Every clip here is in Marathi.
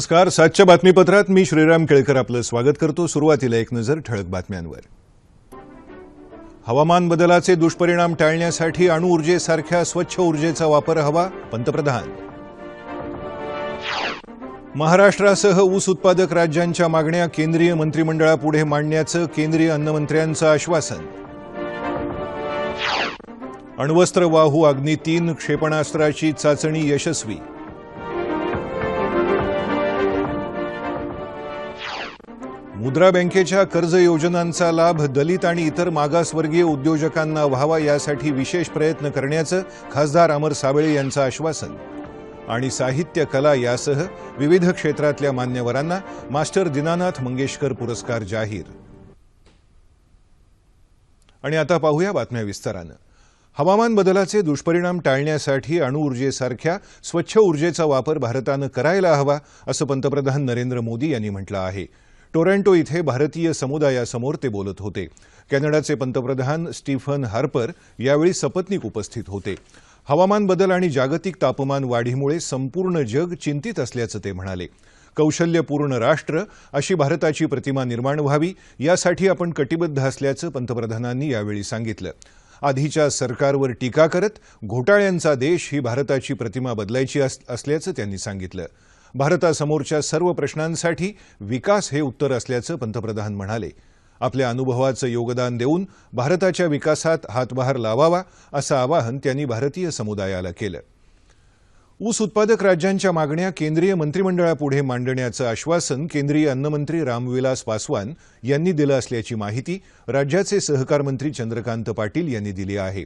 नमस्कार सातच्या बातमीपत्रात मी श्रीराम केळकर आपलं स्वागत करतो. सुरुवातीला एक नजर ठळक बातम्यांवर. हवामान बदलाचे दुष्परिणाम टाळण्यासाठी अणुऊर्जेसारख्या स्वच्छ ऊर्जेचा वापर हवा पंतप्रधान. महाराष्ट्रासह ऊस उत्पादक राज्यांच्या मागण्या केंद्रीय मंत्रिमंडळापुढे मांडण्याचं केंद्रीय अन्नमंत्र्यांचं आश्वासन. अण्वस्त्र वाहू अग्नी तीन क्षेपणास्त्राची चाचणी यशस्वी. मुद्रा बँकेच्या कर्ज योजनांचा लाभ दलित आणि इतर मागासवर्गीय उद्योजकांना व्हावा यासाठी विशेष प्रयत्न करण्याचं खासदार अमर साबळे यांचं आश्वासन. आणि साहित्य कला यासह विविध क्षेत्रातल्या मान्यवरांना मास्टर दिनानाथ मंगेशकर पुरस्कार जाहीर. आणि आता पाहूया बातम्या विस्तारानं. हवामान बदलाचे दुष्परिणाम टाळण्यासाठी अणुऊर्जेसारख्या स्वच्छ ऊर्जेचा वापर भारतानं करायला हवा असं पंतप्रधान नरेंद्र मोदी यांनी म्हटलं आहे. टोरंटो इथे भारतीय समुदायासमोर ते बोलत होते. कॅनडाचे पंतप्रधान स्टीफन हार्पर यावेळी सपत्नीक उपस्थित होते. हवामान बदल आणि जागतिक तापमान वाढीमुळे संपूर्ण जग चिंतित असल्याचं ते म्हणाले. कौशल्यपूर्ण राष्ट्र अशी भारताची प्रतिमा निर्माण व्हावी यासाठी आपण कटिबद्ध असल्याचं पंतप्रधानांनी यावेळी सांगितलं. आधीच्या सरकारवर टीका करत घोटाळ्यांचा देश ही भारताची प्रतिमा बदलायची अस- असल्याचं त्यांनी सांगितलं. भारतासमोरच्या सर्व प्रश्नांसाठी विकास हे उत्तर असल्याचं पंतप्रधान म्हणाले. आपल्या अनुभवाचं योगदान देऊन भारताच्या विकासात हातभार लावावा असं आवाहन त्यांनी भारतीय समुदायाला केलं. ऊस उत्पादक राज्यांच्या मागण्या केंद्रीय मंत्रिमंडळापुढे मांडण्याचं आश्वासन केंद्रीय अन्नमंत्री रामविलास पासवान यांनी दिलं असल्याची माहिती राज्याचे सहकार मंत्री चंद्रकांत पाटील यांनी दिली आहे.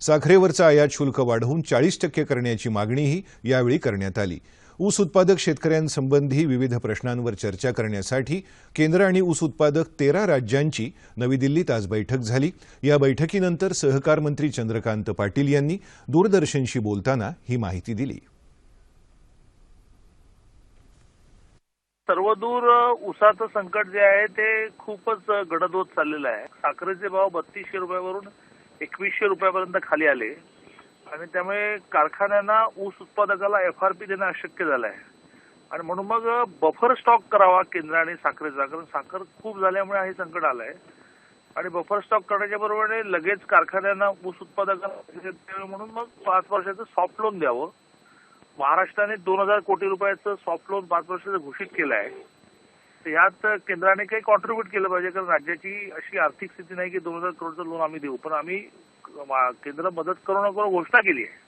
साखरेवरचं आयात शुल्क वाढवून चाळीस टक्के करण्याची मागणीही यावेळी करण्यात आली. ऊस उत्पादक शेतकऱ्यांसंबंधी विविध प्रश्नांवर चर्चा करण्यासाठी केंद्र आणि ऊस उत्पादक तेरा राज्यांची नवी दिल्लीत आज बैठक झाली. या बैठकीनंतर सहकार मंत्री चंद्रकांत पाटील यांनी दूरदर्शनशी बोलताना ही माहिती दिली. सर्वदूर ऊसाचं संकट जे आहे ते खूपच गडद होत चाललेलं आहे. साखरेचे भाव बत्तीसशे रुपयावरून एकवीसशे रुपयापर्यंत खाली आले. आणि त्यामुळे कारखान्यांना ऊस उत्पादकाला एफआरपी देणं अशक्य झालं आहे आणि म्हणून मग बफर स्टॉक करावा केंद्राने साखरेचा कारण साखर खूप झाल्यामुळे हे संकट आलं आहे आणि बफर स्टॉक करण्याच्या बरोबरीने लगेच कारखान्यांना ऊस उत्पादकांना म्हणून मग पाच वर्षाचं सॉफ्ट लोन द्यावं. महाराष्ट्राने दोन हजार कोटी रुपयाचं सॉफ्ट लोन पाच वर्षाचं घोषित केलं आहे यात केंद्राने काही कॉन्ट्रीब्युट केलं पाहिजे कारण राज्याची अशी आर्थिक स्थिती नाही की दोन हजार करोडचं लोन आम्ही देऊ. पण आम्ही मा- केंद्र मदत करू न करू घोषणा केली आहे.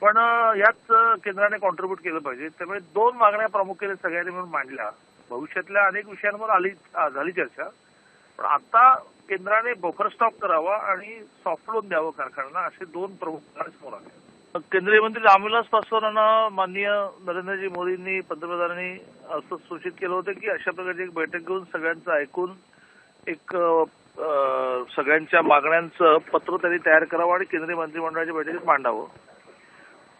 पण यात केंद्राने कॉन्ट्रीब्युट केलं पाहिजे. त्यामुळे दोन मागण्या प्रामुख्याने सगळ्यांनी म्हणून मांडल्या. भविष्यातल्या अनेक विषयांवर आली झाली चर्चा. पण आता केंद्राने बफर स्टॉक करावा आणि सॉफ्ट लोन द्यावं कारखान्यांना असे दोन प्रमुख समोर आले. केंद्रीय मंत्री रामविलास पासवानांना माननीय नरेंद्रजी मोदींनी पंतप्रधानांनी असं सूचित केलं होतं की अशा प्रकारची एक बैठक घेऊन सगळ्यांचं ऐकून एक सगळ्यांच्या मागण्यांचं पत्र त्यांनी तयार करावं आणि केंद्रीय मंत्रिमंडळाच्या बैठकीत मांडावं.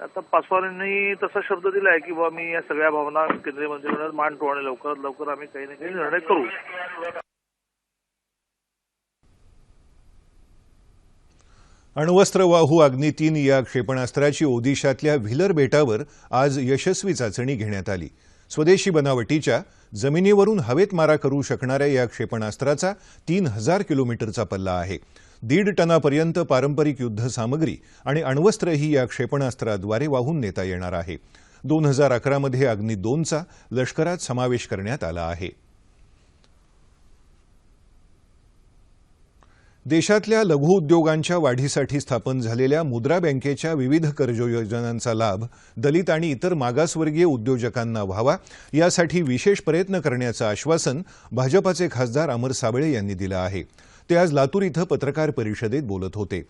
आता पासवानांनी तसा शब्द दिला आहे की बा मी या सगळ्या भावना केंद्रीय मंत्रिमंडळात मांडतो आणि लवकरात लवकर आम्ही काही ना काही निर्णय करू. अण्वस्त्र वाहू अग्नी तीन या क्षेपणास्त्राची ओदिशातल्या व्हिलर बेटावर आज यशस्वी चाचणी घेण्यात आली. स्वदेशी बनावटीच्या जमिनीवरून हवेत मारा करू शकणाऱ्या या क्षेपणास्त्राचा तीन हजार किलोमीटरचा पल्ला आहे. दीड टनापर्यंत पारंपरिक युद्ध सामग्री आणि अण्वस्त्रही या क्षेपणास्त्राद्वारे वाहून नेता येणार आहे. दोन हजार अकरामध्ये अग्नी दोनचा लष्करात समावेश करण्यात आला आहे. देशातल्या लघु उद्योगांच्या वाढीसाठी स्थापन झालेल्या मुद्रा बँकेच्या विविध कर्ज योजनांचा लाभ दलित आणि इतर मागासवर्गीय उद्योजकांना व्हावा यासाठी विशेष प्रयत्न करण्याचं आश्वासन भाजपाचे खासदार अमर साबळे यांनी दिलं आहे. ते आज लातूर इथं पत्रकार परिषदेत बोलत होते.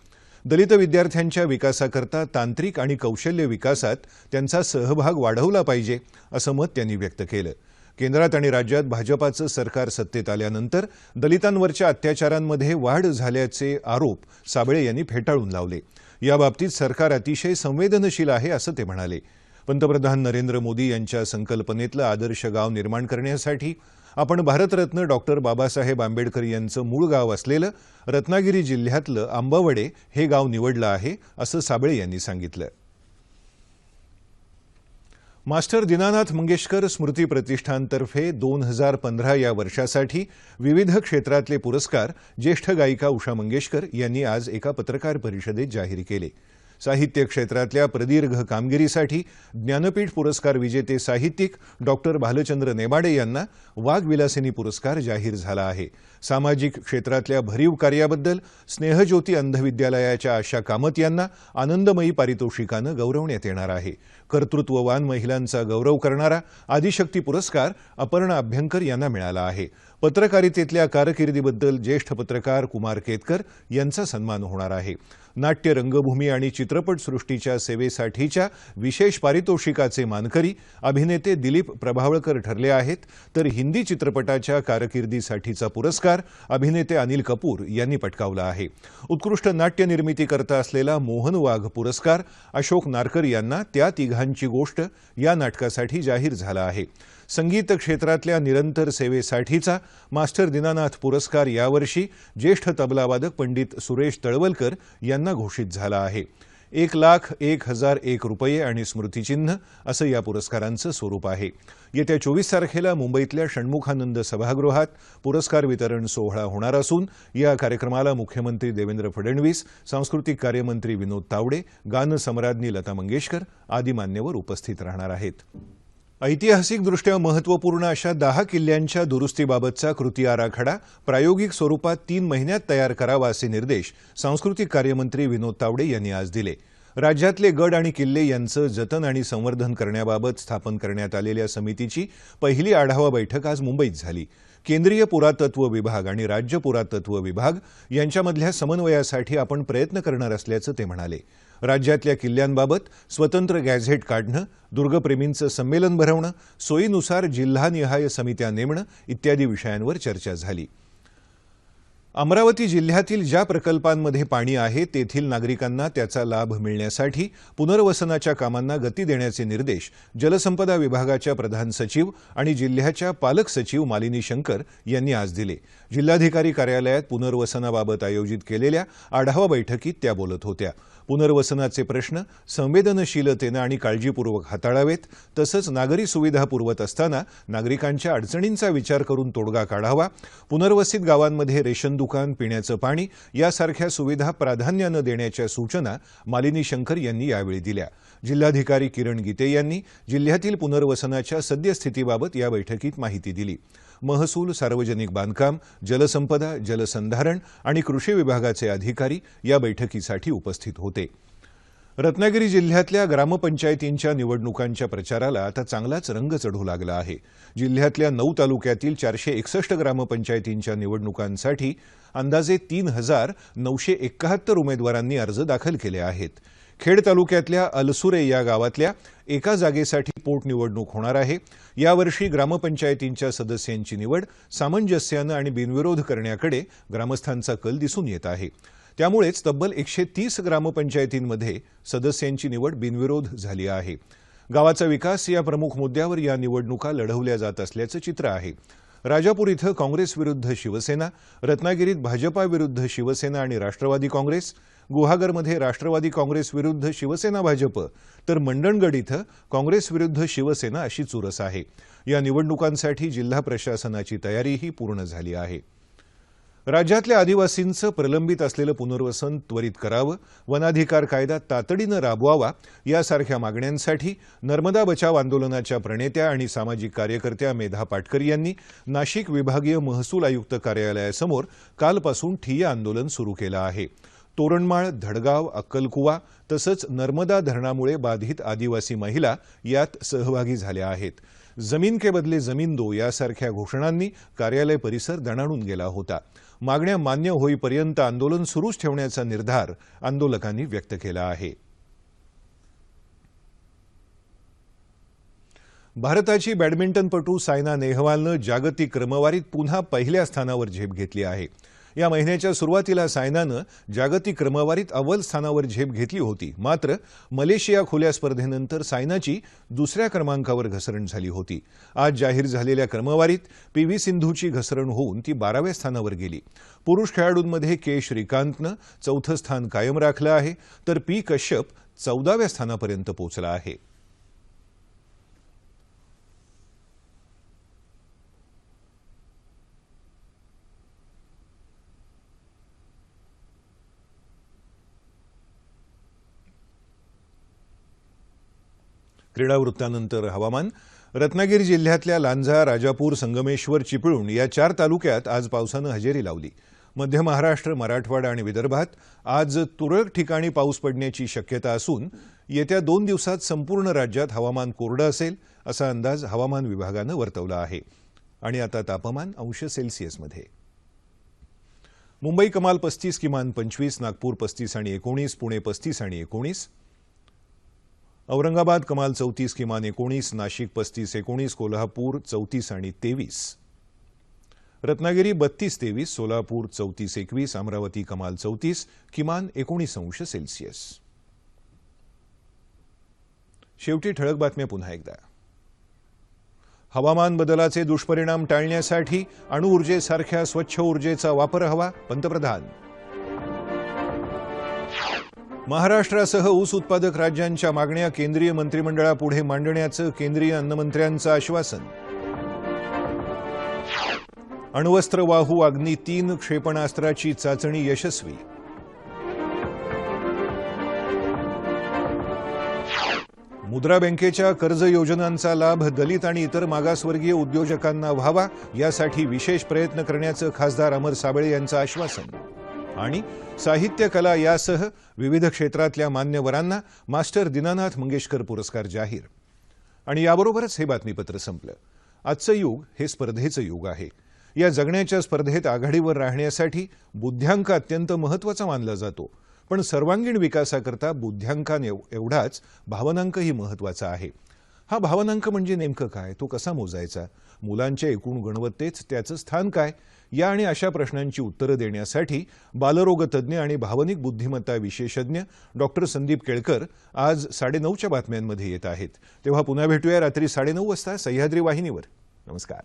दलित विद्यार्थ्यांच्या विकासाकरता तांत्रिक आणि कौशल्य विकासात त्यांचा सहभाग वाढवला पाहिजे असं मत त्यांनी व्यक्त केलं. केंद्रात आणि राज्यात भाजपाचं सरकार सत्तेत आल्यानंतर दलितांवरच्या अत्याचारांमध्ये वाढ झाल्याचे आरोप साबळे यांनी फेटाळून लावले. याबाबतीत सरकार अतिशय संवेदनशील आहे असं ते म्हणाले. पंतप्रधान नरेंद्र मोदी यांच्या संकल्पनेतलं आदर्श गाव निर्माण करण्यासाठी आपण भारतरत्न डॉक्टर बाबासाहेब आंबेडकर यांचं मूळ गाव असलेलं रत्नागिरी जिल्ह्यातलं आंबावडे हे गाव निवडलं आहे असं साबळे यांनी सांगितलं. मास्टर दीनानाथ मंगेशकर स्मृती प्रतिष्ठानतर्फे दोन हजार पंधरा या वर्षासाठी विविध क्षेत्रातले पुरस्कार ज्येष्ठ गायिका उषा मंगेशकर यांनी आज एका पत्रकार परिषदेत जाहीर केले. साहित्य क्षेत्रातल्या प्रदीर्घ कामगिरीसाठी ज्ञानपीठ पुरस्कार विजेते साहित्यिक डॉक्टर भालचंद्र नेमाडे यांना वाघविलासिनी पुरस्कार जाहीर झाला आहे. सामाजिक क्षेत्रातल्या भरीव कार्याबद्दल स्नेहज्योती अंधविद्यालयाच्या आशा कामत यांना आनंदमयी पारितोषिकानं गौरवण्यात येणार आहे. कर्तृत्ववान महिलांचा गौरव करणारा आदिशक्ती पुरस्कार अपर्णा अभ्यंकर यांना मिळाला आहे. पत्रकारितेतल्या कारकिर्दीबद्दल ज्येष्ठ पत्रकार कुमार केतकर यांचा सन्मान होणार आहे. नाट्य रंगभूमी आणि चित्रपटसृष्टीच्या सेवेसाठीच्या विशेष पारितोषिकाचे मानकरी अभिनेते दिलीप प्रभावळकर ठरले आहेत. तर हिंदी चित्रपटाच्या कारकिर्दीसाठीचा पुरस्कार अभिनेते अनिल कपूर यांनी पटकावला आहे. उत्कृष्ट नाट्य निर्मितीकरता असलेला मोहन वाघ पुरस्कार अशोक नारकर यांना त्या तिघा तिघांची गोष्ट या नाटकासाठी जाहीर झाला आहे. संगीत क्षेत्रातल्या निरंतर सेवेसाठीचा मास्टर दीनानाथ पुरस्कार यावर्षी ज्येष्ठ तबलावादक पंडित सुरेश तळवलकर यांना घोषित झाला आहे. एक लाख एक हजार एक रुपये आणि स्मृतिचिन्ह असं या पुरस्कारांचं स्वरूप आहे. येत्या चोवीस तारखेला मुंबईतल्या षण्मुखानंद सभागृहात पुरस्कार वितरण सोहळा होणार असून या कार्यक्रमाला मुख्यमंत्री देवेंद्र फडणवीस सांस्कृतिक कार्यमंत्री विनोद तावडे गानसम्राज्ञी लता मंगेशकर आदी मान्यवर उपस्थित राहणार आहेत. ऐतिहासिकदृष्ट्या महत्त्वपूर्ण अशा दहा किल्ल्यांच्या दुरुस्तीबाबतचा कृती आराखडा प्रायोगिक स्वरूपात तीन महिन्यात तयार करावा असे निर्देश सांस्कृतिक कार्यमंत्री विनोद तावडे यांनी आज दिले. राज्यातले गड आणि किल्ले यांचं जतन आणि संवर्धन करण्याबाबत स्थापन करण्यात आलेल्या समितीची पहिली आढावा बैठक आज मुंबईत झाली. केंद्रीय पुरातत्व विभाग आणि राज्य पुरातत्व विभाग यांच्यामधल्या समन्वयासाठी आपण प्रयत्न करणार असल्याचं ते म्हणाले. राज्यातल्या किल्ल्यांबाबत स्वतंत्र गॅझेट काढणं दुर्गप्रेमींचं संमेलन भरवणं सोयीनुसार जिल्हानिहाय समित्या नेमणं इत्यादी विषयांवर चर्चा झाली. अमरावती जिल्ह्यातील ज्या प्रकल्पांमध्ये पाणी आहे तेथील नागरिकांना त्याचा लाभ मिळण्यासाठी पुनर्वसनाच्या कामांना गती देण्याचे निर्देश जलसंपदा विभागाच्या प्रधान सचिव आणि जिल्ह्याच्या पालक सचिव मालिनी शंकर यांनी आज दिले. जिल्हाधिकारी कार्यालयात पुनर्वसनाबाबत आयोजित केलेल्या आढावा बैठकीत त्या बोलत होत्या. पुनर्वसनाचे प्रश्न संवेदनशीलतेनं आणि काळजीपूर्वक हाताळावेत तसंच नागरी सुविधा पुरवत असताना नागरिकांच्या अडचणींचा विचार करून तोडगा काढावा पुनर्वसित गावांमध्ये रेशन दुकान पिण्याचं पाणी यासारख्या सुविधा प्राधान्यानं देण्याच्या सूचना मालिनी शंकर यांनी यावेळी दिल्या. जिल्हाधिकारी किरण गीते यांनी जिल्ह्यातील पुनर्वसनाच्या सद्यस्थितीबाबत या बैठकीत माहिती दिली. महसूल सार्वजनिक बांधकाम जलसंपदा जलसंधारण आणि कृषी विभागाचे अधिकारी या बैठकीसाठी उपस्थित होते. रत्नागिरी जिल्ह्यातल्या ग्रामपंचायतींच्या निवडणुकांच्या प्रचाराला आता चांगलाच रंग चढू लागला आहे. जिल्ह्यातल्या नऊ तालुक्यातील चारशे एकसष्ट ग्रामपंचायतींच्या निवडणुकांसाठी अंदाजे तीन हजार नऊशे एकाहत्तर उमेदवारांनी अर्ज दाखल केले आहेत. खेड तालुक्यातल्या अलसुरे या गावातल्या एका जागेसाठी पोटनिवडणूक होणार आहे. यावर्षी ग्रामपंचायतींच्या सदस्यांची निवड सामंजस्यानं आणि बिनविरोध करण्याकडे ग्रामस्थांचा कल दिसून येत आहे. त्यामुळेच तब्बल एकशे तीस ग्रामपंचायतींमध्ये सदस्यांची निवड बिनविरोध झाली आहे. गावाचा विकास या प्रमुख मुद्द्यावर या निवडणुका लढवल्या जात असल्याचं चित्र आहे. राजापूर इथं काँग्रेस विरुद्ध शिवसेना रत्नागिरीत भाजपा विरुद्ध शिवसेना आणि राष्ट्रवादी काँग्रेस गुहागरमध्ये राष्ट्रवादी काँग्रेस विरुद्ध शिवसेना भाजप तर मंडणगड इथं काँग्रेस विरुद्ध शिवसेना अशी चुरस आहे. या निवडणुकांसाठी जिल्हा प्रशासनाची तयारीही पूर्ण झाली आहे. राज्यातल्या आदिवासींचं प्रलंबित असलेलं पुनर्वसन त्वरित करावं वनाधिकार कायदा तातडीनं राबवावा यासारख्या मागण्यांसाठी नर्मदा बचाव आंदोलनाच्या प्रणेत्या आणि सामाजिक कार्यकर्त्या मेधा पाटकर यांनी नाशिक विभागीय महसूल आयुक्त कार्यालयासमोर कालपासून ठिय्या आंदोलन सुरू केलं आहे. तोरणमाळ धडगाव अक्कलकुवा तसंच नर्मदा धरणामुळे बाधित आदिवासी महिला यात सहभागी झाल्या आहेत. जमीन के बदले जमीन दो यासारख्या घोषणांनी कार्यालय परिसर दणाणून गेला होता. मागण्या मान्य होईपर्यंत आंदोलन सुरूच ठेवण्याचा निर्धार आंदोलकांनी व्यक्त केला आहे. भारताची बॅडमिंटनपटू सायना नेहवालनं जागतिक क्रमवारीत पुन्हा पहिल्या स्थानावर झेप घेतली आहे. या महिन्याच्या सुरुवातीला सायनानं जागतिक क्रमवारीत अव्वल स्थानावर झेप घेतली होती. मात्र मलेशिया खुल्या स्पर्धेनंतर सायनाची दुसऱ्या क्रमांकावर घसरण झाली होती. आज जाहीर झालेल्या क्रमवारीत पी व्ही सिंधूची घसरण होऊन ती बाराव्या स्थानावर गेली. पुरुष खेळाडूंमध्ये के. श्रीकांतनं चौथं स्थान कायम राखलं आहे तर पी. कश्यप चौदाव्या स्थानापर्यंत पोहोचला आहे. क्रीडा वृत्तानंतर हवामान. रत्नागिरी जिल्ह्यातल्या लांजा राजापूर संगमेश्वर चिपळूण या चार तालुक्यात आज पावसानं हजेरी लावली. मध्य महाराष्ट्र मराठवाडा आणि विदर्भात आज तुरळक ठिकाणी पाऊस पडण्याची शक्यता असून येत्या दोन दिवसात संपूर्ण राज्यात हवामान कोरडं असेल असा अंदाज हवामान विभागानं वर्तवला आहे. आणि आता तापमान अंश सेल्सिअसमध्ये मुंबई कमाल पस्तीस किमान पंचवीस नागपूर पस्तीस आणि एकोणीस पुणे पस्तीस आणि एकोणीस औरंगाबाद कमाल चौतीस किमान एकोणीस नाशिक पस्तीस एकोणीस कोल्हापूर चौतीस आणि तेवीस. रत्नागिरी बत्तीस तेवीस सोलापूर चौतीस एकवीस अमरावती कमाल चौतीस किमान एकोणीस अंश सेल्सिअस. शेवटी ठळक बातम्या पुन्हा एकदा. हवामान बदलाचे दुष्परिणाम टाळण्यासाठी अणुऊर्जेसारख्या स्वच्छ ऊर्जेचा वापर हवा पंतप्रधान. महाराष्ट्रासह ऊस उत्पादक राज्यांच्या मागण्या केंद्रीय मंत्रिमंडळापुढे मांडण्याचं केंद्रीय अन्नमंत्र्यांचं आश्वासन. अण्वस्त्रवाहू अग्नी तीन क्षेपणास्त्राची चाचणी यशस्वी. मुद्रा बँकेच्या कर्ज योजनांचा लाभ दलित आणि इतर मागासवर्गीय उद्योजकांना व्हावा यासाठी विशेष प्रयत्न करण्याचं खासदार अमर साबळे यांचं आश्वासन. आणि साहित्य कला यासह विविध क्षेत्रातल्या मान्यवरांना मास्टर दीनानाथ मंगेशकर पुरस्कार जाहीर. आणि याबरोबरच हे बातमीपत्र संपलं. आजचं युग हे स्पर्धेचं युग आहे. या जगण्याच्या स्पर्धेत आघाडीवर राहण्यासाठी बुद्ध्यांक अत्यंत महत्त्वाचा मानला जातो. पण सर्वांगीण विकासाकरता बुद्ध्यांकान एवढाच भावनांकही महत्त्वाचा आहे. हा भावनांक म्हणजे नेमकं काय? तो कसा मोजायचा? मुलांच्या एकूण गुणवत्तेत त्याचं स्थान काय? या आणि अशा प्रश्नांची उत्तरं देण्यासाठी बालरोगतज्ञ आणि भावनिक बुद्धिमत्ता विशेषज्ञ डॉक्टर संदीप केळकर आज साडेनऊच्या बातम्यांमध्ये येत आहेत. तेव्हा पुन्हा भेटूया रात्री साडेनऊ वाजता सह्याद्री वाहिनीवर. नमस्कार.